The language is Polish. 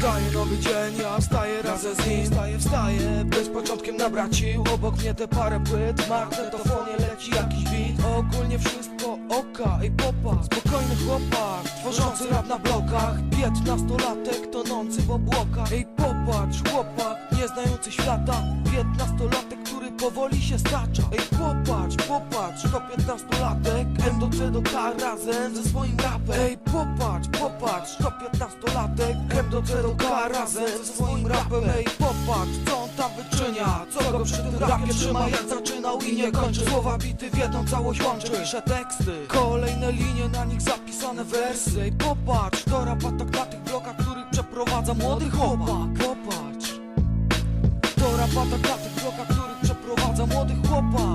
Wstaje nowy dzień, ja wstaję razem z nim. Wstaję, wstaję, by z początkiem nabrać sił Obok mnie te parę płyt, magnetofonie leci jakiś beat. Ogólnie wszystko oka, ej popa Spokojny chłopak, tworzący rap na blokach. Piętnastolatek, tonący w obłokach. Ej popatrz, chłopak, nie znający świata. Piętnastolatek, który powoli się stacza. Ej popatrz, popatrz, to piętnastolatek. M do C do K razem ze swoim rapem. Ej popatrz, popatrz, to piętnastolatek M do C do K razem ze swoim rapem. Ej popatrz, co on tam wyczynia. Co go przy tym rapie trzyma? Jak zaczynał i nie kończy. Słowa bity w jedną całość łączy. Pisze teksty, kolejne linie na nich zapisane wersy. Ej popatrz, to rap atak na tych blokach, których przeprowadza młody chłopak. Popatrz. To rapata na tych blokach, których przeprowadza młody chłopak